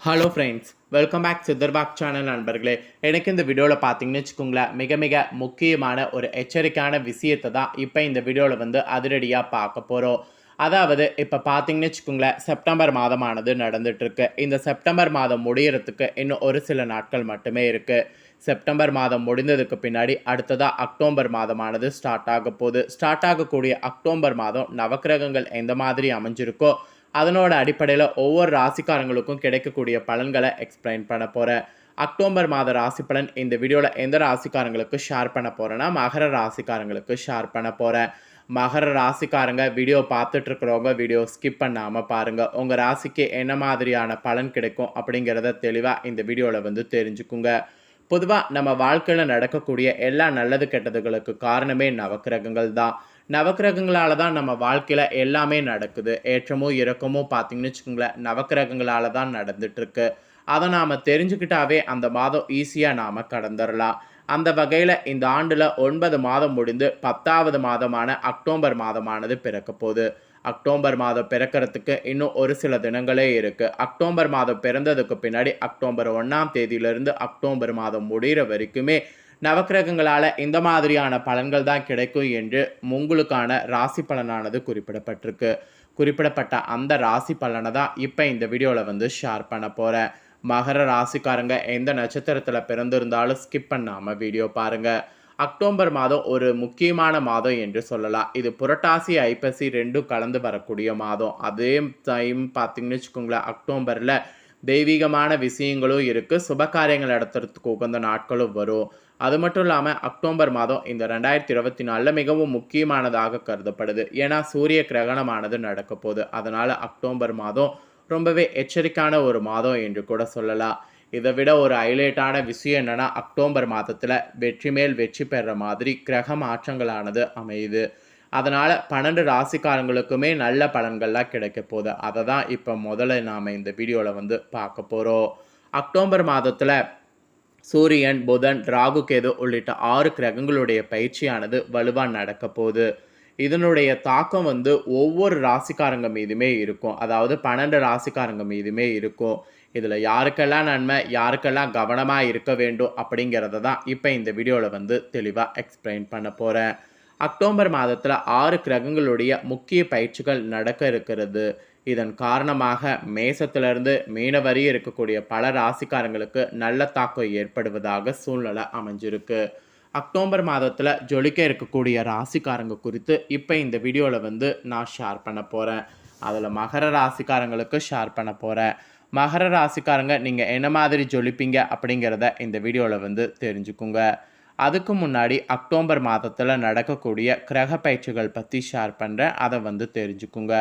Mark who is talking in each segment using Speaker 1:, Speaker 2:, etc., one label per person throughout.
Speaker 1: Hello friends welcome back Siddharbag channel நண்பர்களே. எனக்கு இந்த வீடியோவில் பார்த்தீங்கன்னு வச்சுக்கோங்களேன் மிக மிக முக்கியமான ஒரு எச்சரிக்கையான விஷயத்தை தான் இப்போ இந்த வீடியோவில் வந்து அதிரடியாக பார்க்க போகிறோம் அதாவது இப்போ பார்த்தீங்கன்னு வச்சுக்கோங்களேன் செப்டம்பர் மாதமானது நடந்துகிட்ருக்கு இந்த செப்டம்பர் மாதம் முடியறதுக்கு இன்னும் ஒரு சில நாட்கள் மட்டுமே இருக்குது செப்டம்பர் மாதம் முடிந்ததுக்கு பின்னாடி அடுத்ததாக அக்டோபர் மாதமானது ஸ்டார்ட் ஆக போகுது. ஸ்டார்ட் ஆகக்கூடிய அக்டோபர் மாதம் நவக்கிரகங்கள் எந்த மாதிரி அமைஞ்சிருக்கோ அதனோட அடிப்படையில் ஒவ்வொரு ராசிக்காரங்களுக்கும் கிடைக்கக்கூடிய பலன்களை எக்ஸ்பிளைன் பண்ண போகிறேன் அக்டோபர் மாத ராசி பலன் இந்த வீடியோவில் எந்த ராசிக்காரங்களுக்கு ஷேர் பண்ண போகிறேன்னா மகர ராசிக்காரங்களுக்கு ஷேர் பண்ண போகிறேன் மகர ராசிக்காரங்க வீடியோ பார்த்துட்ருக்குறவங்க வீடியோ ஸ்கிப் பண்ணாமல் பாருங்கள் உங்கள் ராசிக்கு என்ன மாதிரியான பலன் கிடைக்கும் அப்படிங்கிறத தெளிவாக இந்த வீடியோவில் வந்து தெரிஞ்சுக்குங்க. பொதுவாக நம்ம வாழ்க்கையில் நடக்கக்கூடிய எல்லா நல்லது கெட்டதுகளுக்கு காரணமே நவக்கிரகங்கள் தான் நவக்கிரகங்களால தான் நம்ம வாழ்க்கையில் எல்லாமே நடக்குது. ஏற்றமோ இறக்கமோ பார்த்தீங்கன்னு வச்சுக்கோங்களேன் நவக்கிரகங்களால தான் நடந்துட்டுருக்கு. அதை நாம் தெரிஞ்சுக்கிட்டாவே அந்த மாதம் ஈஸியாக நாம் கடந்துடலாம் அந்த வகையில் இந்த ஆண்டில் ஒன்பது மாதம் முடிந்து பத்தாவது மாதமான அக்டோபர் மாதமானது பிறக்க போகுது. அக்டோபர் மாதம் பிறக்கிறதுக்கு இன்னும் ஒரு சில தினங்களே இருக்குது அக்டோபர் மாதம் பிறந்ததுக்கு பின்னாடி அக்டோபர் ஒன்றாம் தேதியிலிருந்து அக்டோபர் மாதம் முடிகிற வரைக்குமே நவக்கிரகங்களால் இந்த மாதிரியான பலன்கள் தான் கிடைக்கும் என்று உங்களுக்கான ராசி பலனானது குறிப்பிடப்பட்டிருக்கு. குறிப்பிடப்பட்ட அந்த ராசி பலனை தான் இப்போ இந்த வீடியோவில் வந்து ஷேர் பண்ண போகிறேன் மகர ராசிக்காரங்க எந்த நட்சத்திரத்தில் பிறந்திருந்தாலும் ஸ்கிப் பண்ணாமல் வீடியோ பாருங்கள் அக்டோபர் மாதம் ஒரு முக்கியமான மாதம் என்று சொல்லலாம். இது புரட்டாசி ஐப்பசி ரெண்டும் கலந்து வரக்கூடிய மாதம். அதே டைம் பார்த்தீங்கன்னு வச்சுக்கோங்களேன் அக்டோபரில் தெய்வீகமான விஷயங்களும் இருக்குது சுப காரியங்கள் நடத்துறதுக்கு உகந்த நாட்களும் வரும். அது மட்டும் இல்லாமல் அக்டோபர் மாதம் இந்த ரெண்டாயிரத்தி இருபத்தி நாலில் மிகவும் முக்கியமானதாக கருதப்படுது. ஏன்னா சூரிய கிரகணமானது நடக்க போகுது. அதனால் அக்டோபர் மாதம் ரொம்பவே எச்சரிக்கையான ஒரு மாதம் என்று கூட சொல்லலாம். இதை விட ஒரு ஹைலைட்டான விஷயம் என்னென்னா அக்டோபர் மாதத்தில் வெற்றி மேல் வெற்றி பெறுற மாதிரி கிரக மாற்றங்களானது அமையுது. அதனால் பன்னெண்டு ராசிக்காரங்களுக்குமே நல்ல பலன்கள்லாம் கிடைக்க போகுது. அதை தான் இப்போ முதல்ல நாம் இந்த வீடியோவில் வந்து பார்க்க போகிறோம் அக்டோபர் மாதத்தில் சூரியன் புதன் ராகு கேது உள்ளிட்ட ஆறு கிரகங்களுடைய பயிற்சியானது வலுவாக நடக்க போகுது. இதனுடைய தாக்கம் வந்து ஒவ்வொரு ராசிக்காரங்க மீதுமே இருக்கும். அதாவது பன்னெண்டு ராசிக்காரங்க மீதுமே இருக்கும். இதில் யாருக்கெல்லாம் நன்மை யாருக்கெல்லாம் கவனமாக இருக்க வேண்டும் அப்படிங்கிறத தான் இப்போ இந்த வீடியோவில் வந்து தெளிவாக எக்ஸ்பிளைன் பண்ண போகிறேன் அக்டோபர் மாதத்தில் ஆறு கிரகங்களுடைய முக்கிய பயிற்சிகள் நடக்க இருக்கிறது. இதன் காரணமாக மேசத்திலிருந்து மீனவரி இருக்கக்கூடிய பல ராசிக்காரங்களுக்கு நல்ல தாக்கம் ஏற்படுவதாக சூழ்நிலை அமைஞ்சிருக்கு. அக்டோபர் மாதத்தில் ஜொலிக்க இருக்கக்கூடிய ராசிக்காரங்க குறித்து இப்போ இந்த வீடியோவில் வந்து நான் ஷேர் பண்ண போகிறேன் அதில் மகர ராசிக்காரங்களுக்கு ஷேர் பண்ண போகிறேன் மகர ராசிக்காரங்க நீங்கள் என்ன மாதிரி ஜொலிப்பீங்க அப்படிங்கிறத இந்த வீடியோவில் வந்து தெரிஞ்சுக்குங்க. அதுக்கு முன்னாடி அக்டோபர் மாதத்தில் நடக்கக்கூடிய கிரக பயிற்சிகள் பற்றி ஷேர் பண்ணுறேன் அதை வந்து தெரிஞ்சுக்குங்க.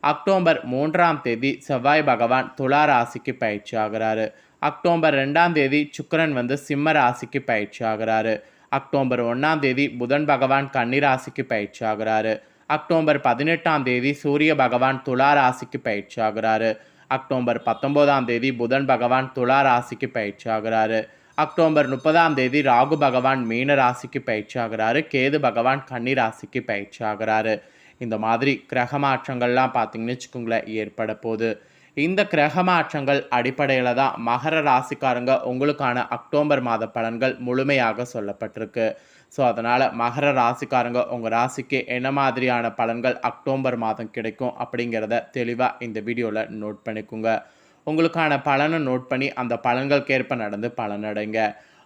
Speaker 1: அக்டோபர் மூன்றாம் தேதி செவ்வாய் பகவான் துலா ராசிக்கு பயிற்சி ஆகிறாரு. அக்டோபர் ரெண்டாம் தேதி சுக்கரன் வந்து சிம்ம ராசிக்கு பயிற்சி ஆகிறாரு. அக்டோபர் ஒன்றாம் தேதி புதன் பகவான் கன்னி ராசிக்கு பயிற்சி ஆகிறாரு. அக்டோபர் பதினெட்டாம் தேதி சூரிய பகவான் துலா ராசிக்கு பயிற்சி ஆகிறாரு. அக்டோபர் பத்தொம்போதாம் தேதி புதன் பகவான் துலா ராசிக்கு பயிற்சி ஆகிறாரு. அக்டோபர் முப்பதாம் தேதி ராகு பகவான் மீன ராசிக்கு பயிற்சி ஆகிறாரு. கேது பகவான் கன்னி ராசிக்கு பயிற்சி ஆகிறாரு. இந்த மாதிரி கிரக மாற்றங்கள்லாம் பார்த்தீங்கன்னு வச்சுக்கோங்களேன் ஏற்பட போகுது. இந்த கிரக மாற்றங்கள் அடிப்படையில் தான் மகர ராசிக்காரங்க உங்களுக்கான அக்டோபர் மாத பலன்கள் முழுமையாக சொல்லப்பட்டிருக்கு. ஸோ அதனால் மகர ராசிக்காரங்க உங்கள் ராசிக்கு என்ன மாதிரியான பலன்கள் அக்டோபர் மாதம் கிடைக்கும் அப்படிங்கிறத தெளிவாக இந்த வீடியோவில் நோட் பண்ணிக்கோங்க. உங்களுக்கான பலனை நோட் பண்ணி அந்த பலன்களுக்கேற்ப நடந்து பலனடைங்க.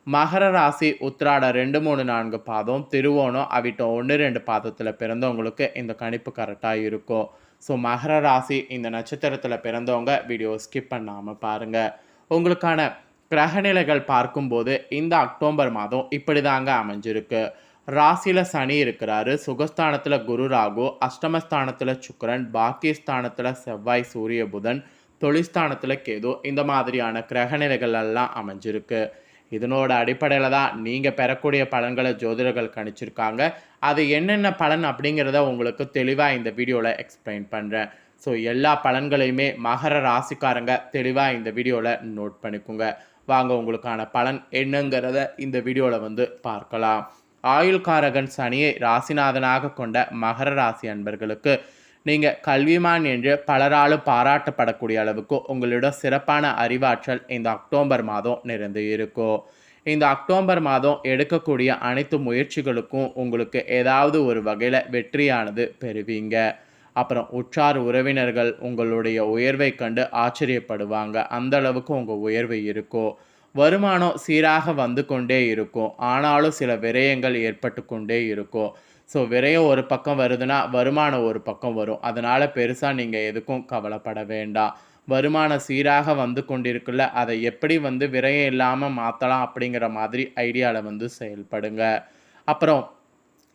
Speaker 1: மகர ராசி உத்திராட ரெண்டு மூணு நான்கு பாதம் திருவோணம் அவிட்டம் ஒன்று ரெண்டு பாதத்தில் பிறந்தவங்களுக்கு இந்த கணிப்பு கரெக்டாக இருக்கும். ஸோ மகர ராசி இந்த நட்சத்திரத்தில் பிறந்தவங்க வீடியோ ஸ்கிப் பண்ணாமல் பாருங்கள் உங்களுக்கான கிரகநிலைகள் பார்க்கும்போது இந்த அக்டோபர் மாதம் இப்படி தாங்க அமைஞ்சிருக்கு. ராசியில் சனி இருக்கிறாரு. சுகஸ்தானத்தில் குரு ராகு அஷ்டமஸ்தானத்தில் சுக்கரன் பாக்கியஸ்தானத்தில் செவ்வாய் சூரிய புதன் தொழில்ஸ்தானத்தில் கேது இந்த மாதிரியான கிரகநிலைகள் எல்லாம் அமைஞ்சிருக்கு. இதனோட அடிப்படையில் தான் நீங்கள் பெறக்கூடிய பலன்களை ஜோதிடர்கள் கணிச்சிருக்காங்க. அது என்னென்ன பலன் அப்படிங்கிறத உங்களுக்கு தெளிவாக இந்த வீடியோவில் எக்ஸ்பிளைன் பண்ணுறேன் ஸோ எல்லா பலன்களையுமே மகர ராசிக்காரங்க தெளிவாக இந்த வீடியோவில் நோட் பண்ணிக்கோங்க. வாங்க உங்களுக்கான பலன் என்னங்கிறத இந்த வீடியோவில் வந்து பார்க்கலாம். ஆயுள்காரகன் சனியை ராசிநாதனாக கொண்ட மகர ராசி அன்பர்களுக்கு நீங்கள் கல்விமான் என்று பலராலும் பாராட்டப்படக்கூடிய அளவுக்கு உங்களிடம் சிறப்பான அறிவாற்றல் இந்த அக்டோபர் மாதம் நிறைந்து இருக்கும் இந்த அக்டோபர் மாதம் எடுக்கக்கூடிய அனைத்து முயற்சிகளுக்கும் உங்களுக்கு ஏதாவது ஒரு வகையில் வெற்றியானது பெறுவீங்க. அப்புறம் உற்றார் உறவினர்கள் உங்களுடைய உயர்வை கண்டு ஆச்சரியப்படுவாங்க. அந்த அளவுக்கு உங்கள் உயர்வு இருக்கும் வருமானம் சீராக வந்து கொண்டே இருக்கும். ஆனாலும் சில விரயங்கள் ஏற்பட்டு கொண்டே இருக்கும். ஸோ விரையும் ஒரு பக்கம் வருதுன்னா வருமானம் ஒரு பக்கம் வரும். அதனால் பெருசாக நீங்கள் எதுக்கும் கவலைப்பட வேண்டாம் வருமானம் சீராக வந்து கொண்டிருக்குல்ல அதை எப்படி வந்து விரயம் இல்லாமல் மாற்றலாம் அப்படிங்கிற மாதிரி ஐடியாவில் வந்து செயல்படுங்க. அப்புறம்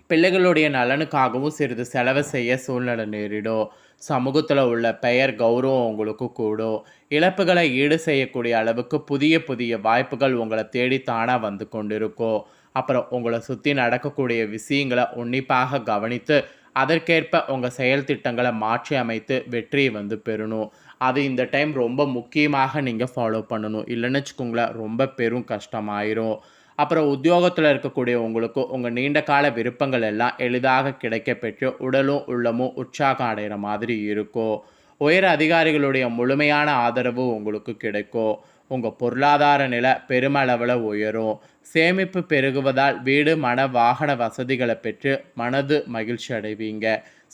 Speaker 1: பிள்ளைகளுடைய நலனுக்காகவும் சிறிது செலவு செய்ய சூழ்நிலை நேரிடும். சமூகத்தில் உள்ள பெயர் கௌரவம் உங்களுக்கு கூடும். இழப்புகளை ஈடு செய்யக்கூடிய அளவுக்கு புதிய புதிய வாய்ப்புகள் உங்களை தேடி தானாக வந்து கொண்டிருக்கும். அப்புறம் உங்களை சுற்றி நடக்கக்கூடிய விஷயங்களை உன்னிப்பாக கவனித்து அதற்கேற்ப உங்கள் செயல் திட்டங்களை மாற்றி அமைத்து வெற்றியை வந்து பெறணும். அது இந்த டைம் ரொம்ப முக்கியமாக நீங்கள் ஃபாலோ பண்ணணும். இல்லைன்னு வச்சுக்கோங்களேன் ரொம்ப பெரும் கஷ்டமாயிரும். அப்புறம் உத்தியோகத்தில் இருக்கக்கூடிய உங்களுக்கு உங்கள் நீண்ட கால விருப்பங்கள் எல்லாம் எளிதாக கிடைக்க பெற்று உடலும் உள்ளமும் உற்சாகம் அடைகிற மாதிரி இருக்கும். உயர் அதிகாரிகளுடைய முழுமையான ஆதரவு உங்களுக்கு கிடைக்கும். உங்கள் பொருளாதார நிலை பெருமளவில் உயரும். சேமிப்பு பெருகுவதால் வீடு மன வாகன வசதிகளை பெற்று மனது மகிழ்ச்சி அடைவீங்க.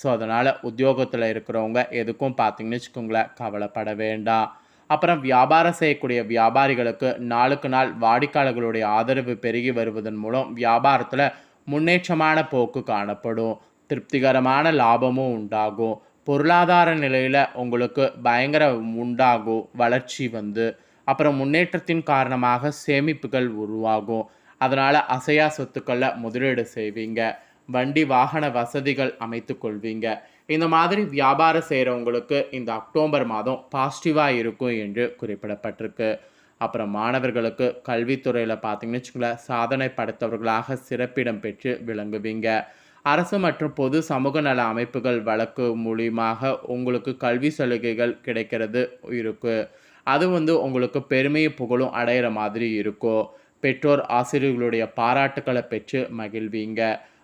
Speaker 1: ஸோ அதனால் உத்தியோகத்தில் இருக்கிறவங்க எதுக்கும் பார்த்தீங்கன்னு வச்சுக்கோங்களேன் கவலைப்பட வேண்டாம். அப்புறம் வியாபாரம் செய்யக்கூடிய வியாபாரிகளுக்கு நாளுக்கு நாள் வாடிக்கையாளர்களுடைய ஆதரவு பெருகி வருவதன் மூலம் வியாபாரத்தில் முன்னேற்றமான போக்கு காணப்படும். திருப்திகரமான லாபமும் உண்டாகும். பொருளாதார நிலையில் உங்களுக்கு பயங்கர உண்டாகும் வளர்ச்சி வந்து அப்புறம் முன்னேற்றத்தின் காரணமாக சேமிப்புகள் உருவாகும். அதனால் அசையா சொத்துக்களில் முதலீடு செய்வீங்க. வண்டி வாகன வசதிகள் அமைத்து கொள்வீங்க. இந்த மாதிரி வியாபாரம் செய்கிறவங்களுக்கு இந்த அக்டோபர் மாதம் பாசிட்டிவாக இருக்கும் என்று குறிப்பிடப்பட்டிருக்கு. அப்புறம் மாணவர்களுக்கு கல்வித்துறையில் பார்த்தீங்கன்னு வச்சுக்கோங்களேன் சாதனை படைத்தவர்களாக சிறப்பிடம் பெற்று விளங்குவீங்க. அரசு மற்றும் பொது சமூக நல அமைப்புகள் வழக்கு மூலியமாக உங்களுக்கு கல்வி சலுகைகள் கிடைக்கிறது இருக்குது அது வந்து உங்களுக்கு பெருமையை புகழும் அடையிற மாதிரி இருக்கும் பெற்றோர் ஆசிரியர்களுடைய பாராட்டுக்களை பெற்று மகிழ்வீங்க.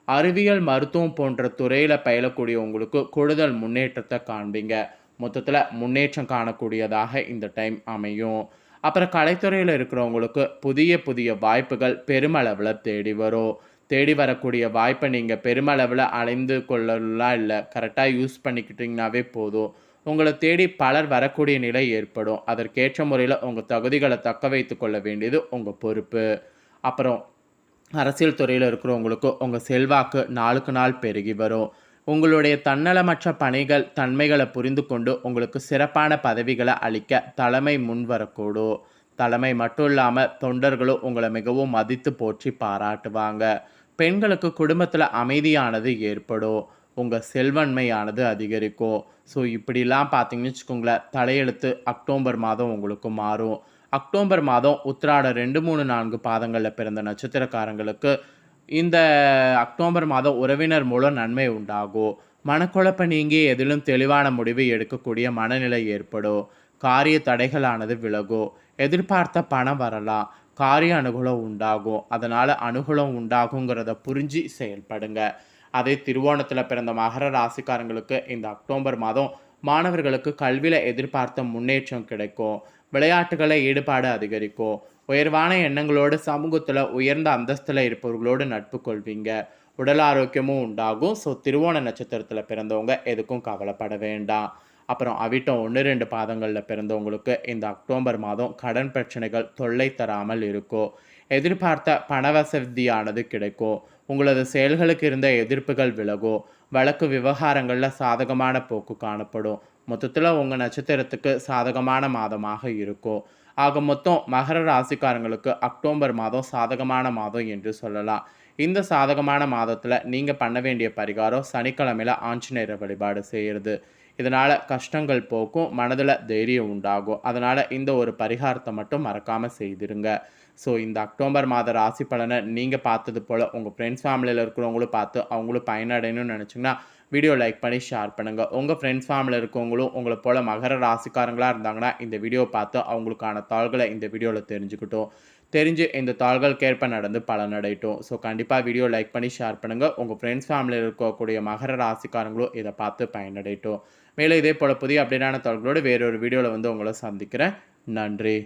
Speaker 1: அறிவியல் மருத்துவம் போன்ற துறையில் பயிலக்கூடிய உங்களுக்கு கூடுதல் முன்னேற்றத்தை காண்பீங்க. மொத்தத்தில் முன்னேற்றம் காணக்கூடியதாக இந்த டைம் அமையும். அப்புறம் கலைத்துறையில் இருக்கிறவங்களுக்கு புதிய புதிய வாய்ப்புகள் பெருமளவில் தேடி வரும். தேடி வரக்கூடிய வாய்ப்பை நீங்கள் பெருமளவில் அலைந்து கொள்ளலாம் இல்லை கரெக்டாக யூஸ் பண்ணிக்கிட்டிங்கனாவே போதும். உங்களை தேடி பலர் வரக்கூடிய நிலை ஏற்படும். அதற்கேற்ற முறையில் உங்கள் தகுதிகளை தக்க வைத்து கொள்ள வேண்டியது உங்கள் பொறுப்பு. அப்புறம் அரசியல் துறையில் இருக்கிறவங்களுக்கு உங்கள் செல்வாக்கு நாளுக்கு நாள் பெருகி வரும். உங்களுடைய தன்னலமற்ற பணிகள் தன்மைகளை புரிந்து கொண்டு உங்களுக்கு சிறப்பான பதவிகளை அளிக்க தலைமை முன் வரக்கூடும். தலைமை மட்டும் இல்லாமல் தொண்டர்களும் உங்களை மிகவும் மதித்து போற்றி பாராட்டுவாங்க. பெண்களுக்கு குடும்பத்தில் அமைதியானது ஏற்படும். உங்கள் செல்வன்மையானது அதிகரிக்கும். ஸோ இப்படிலாம் பார்த்தீங்கன்னு வச்சுக்கோங்களேன் தலையெழுத்து அக்டோபர் மாதம் உங்களுக்கு மாறும். அக்டோபர் மாதம் உத்திராட ரெண்டு மூணு நான்கு பாதங்களில் பிறந்த நட்சத்திரக்காரங்களுக்கு இந்த அக்டோபர் மாதம் உறவினர் மூலம் நன்மை உண்டாகும். மனக்குழப்ப நீங்கி எதிலும் தெளிவான முடிவு எடுக்கக்கூடிய மனநிலை ஏற்படும். காரிய தடைகளானது விலகும். எதிர்பார்த்த பணம் வரலாம். காரிய அனுகூலம் உண்டாகும். அதனால் அனுகூலம் உண்டாகுங்கிறத புரிஞ்சு செயல்படுங்க. அதே திருவோணத்தில் பிறந்த மகர ராசிக்காரங்களுக்கு இந்த அக்டோபர் மாதம் மாணவர்களுக்கு கல்வியில் எதிர்பார்த்த முன்னேற்றம் கிடைக்கும். விளையாட்டுகளை ஈடுபாடு அதிகரிக்கும். உயர்வான எண்ணங்களோடு சமூகத்தில் உயர்ந்த அந்தஸ்தில் இருப்பவர்களோடு நட்பு கொள்வீங்க. உடல் ஆரோக்கியமும் உண்டாகும். ஸோ திருவோண நட்சத்திரத்தில் பிறந்தவங்க எதுக்கும் கவலைப்பட வேண்டாம். அப்புறம் அவிட்டம் ஒன்று ரெண்டு பாதங்களில் பிறந்தவங்களுக்கு இந்த அக்டோபர் மாதம் கடன் பிரச்சனைகள் தொல்லை தராமல் இருக்கும் எதிர்பார்த்த பணவசதியானது கிடைக்கும் உங்களது செயல்களுக்கு இருந்த எதிர்ப்புகள் விலகும் வழக்கு விவகாரங்களில் சாதகமான போக்கு காணப்படும். மொத்தத்தில் உங்கள் நட்சத்திரத்துக்கு சாதகமான மாதமாக இருக்கும் ஆக மொத்தம் மகர ராசிக்காரங்களுக்கு அக்டோபர் மாதம் சாதகமான மாதம் என்று சொல்லலாம். இந்த சாதகமான மாதத்தில் நீங்கள் பண்ண வேண்டிய பரிகாரம் சனிக்கிழமையில் ஆஞ்சநேயர் வழிபாடு செய்கிறது இதனால் கஷ்டங்கள் போக்கும் மனதில் தைரியம் உண்டாகும். அதனால் இந்த ஒரு பரிகாரத்தை மட்டும் மறக்காமல் செய்திருங்க. ஸோ இந்த அக்டோபர் மாத ராசி பலனை நீங்கள் பார்த்தது போல் உங்கள் ஃப்ரெண்ட்ஸ் ஃபேமிலியில் இருக்கிறவங்களும் பார்த்து அவங்களும் பயனடையணும்னு நினச்சிங்கன்னா வீடியோ லைக் பண்ணி ஷேர் பண்ணுங்கள் உங்கள் ஃப்ரெண்ட்ஸ் ஃபேமிலியில் இருக்கவங்களும் உங்களை போல் மகர ராசிக்காரங்களாக இருந்தாங்கன்னா இந்த வீடியோ பார்த்து அவங்களுக்கான தாள்களை இந்த வீடியோவில் தெரிஞ்சுக்கிட்டோம். தெரிஞ்சு இந்த தாள்களுக்கேற்ப நடந்து பலனடையட்டும் ஸோ கண்டிப்பாக வீடியோ லைக் பண்ணி ஷேர் பண்ணுங்கள் உங்கள் ஃப்ரெண்ட்ஸ் ஃபேமிலியில் இருக்கக்கூடிய மகர ராசிக்காரங்களும் இதை பார்த்து பயனடையட்டும். மேலே இதே போல் புதிய அப்டேட்டான தாள்களோடு வேறொரு வீடியோவில் வந்து உங்களை சந்திக்கிறேன். நன்றி.